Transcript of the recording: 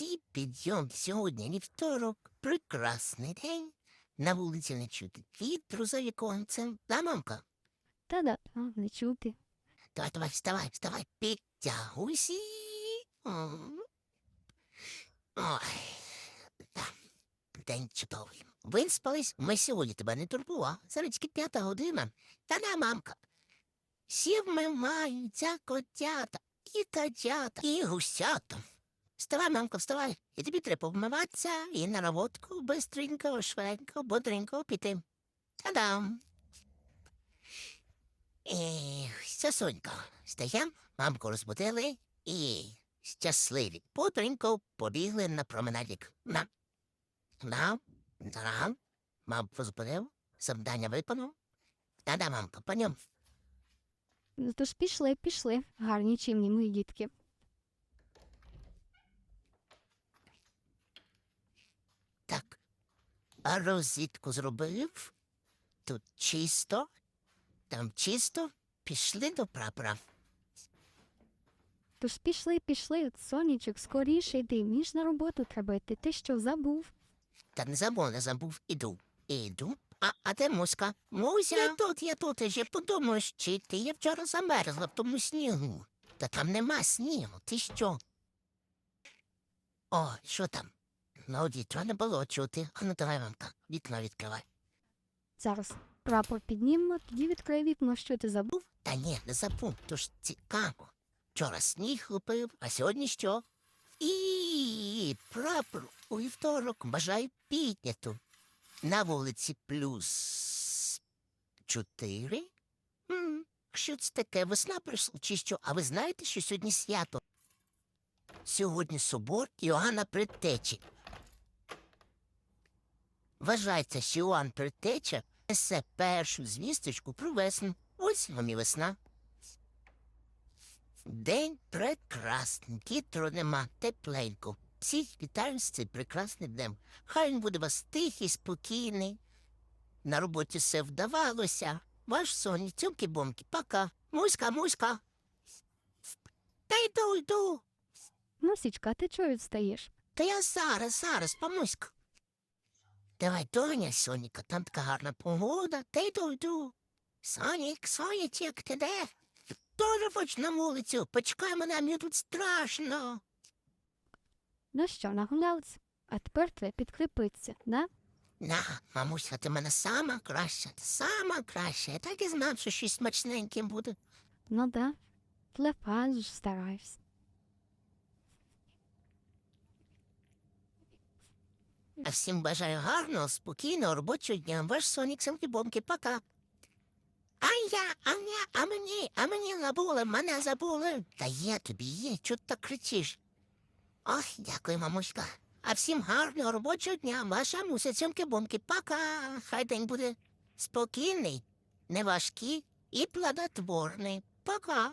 Молодці, підйом сьогодні вівторок, прекрасний день. На вулиці не чути вітру за віконцем. Да, мамка? Та-да, а, не чути. Давай, давай, вставай, вставай, підтягуйся. Ой, да, день чудовий. Виспались, ми сьогодні тебе не турбував. Зараз тільки п'ята година. Та на, мамка. Всі вмиваються котята, і котята, і гусята. Вставай, мамка, вставай. І тобі треба вмиватися і на роботку бистренько, швиденько, бодренько піти. Та-дам. Ех, Сосонька, стаєм, мамку розбудили і щасливі. Потренько побігли на променадік. На. На. На. Мам розбудив, завдання виконав. Та-да, мамка, по ньому. Ну, Тож пішли, пішли. Гарні чимні мої дітки. Так. А розітку зробив. Тут чисто, там чисто, пішли до прапора. Тож пішли, пішли. От сонечок, скоріше йди. Мені ж на роботу треба йти. Ти що, забув? Та не забув, не забув, іду. Іду. А, а де муська? Муся? Я тут, я тут, я же подумаю, чи ти я вчора замерзла в тому снігу. Та там нема снігу, ти що? О, що там? Дітва не було чути. А ну давай, мамка, вікно відкривай. Зараз прапор піднімемо, тоді відкрию вікно. Що ти забув? Та ні, не забув, то ж цікаво. Вчора сніг лупив, а сьогодні що? І прапор у вівторок бажаю підняту. На вулиці плюс чотири. Що це таке? Весна прийшла чи що? А ви знаєте, що сьогодні свято? Сьогодні собор Іоанна Предтечі. Вважається, що Іоанн Предтеча несе першу звісточку про весну. Ось вам і весна. День прекрасний, вітру нема, тепленько. Всіх вітаю з цим прекрасним днем. Хай він буде вас тихий, спокійний. На роботі все вдавалося. Ваш соні, цьомки-бомки, пока. Муська, муська. Та йду, йду. Мусічка, ти чого відстаєш? Та я зараз, зараз, помуська. Давай, доня, Соніка, там така гарна погода, та йду, йду. Сонік, сонячек, ти де? Тоже хоч на вулицю, почекай мене, мені тут страшно. Ну що, нагулялась? А тепер треба підкріпитися, да? На, мамуся, ти мене сама краща, ти сама краща. Я так і знав, що щось смачненьким буде. Ну да. Клепаш ж стараюсь. А всім бажаю гарного, спокійного робочого дня. Ваш Сонік Семки-Бомки, пока. А я, а я, а мені, а мені забули, мене забули. Та є тобі, є, чого ти так кричиш? Ох, дякую, мамуська. А всім гарного робочого дня. Ваша муся Семки-Бомки, пока. Хай день буде спокійний, неважкий і плодотворний. Пока.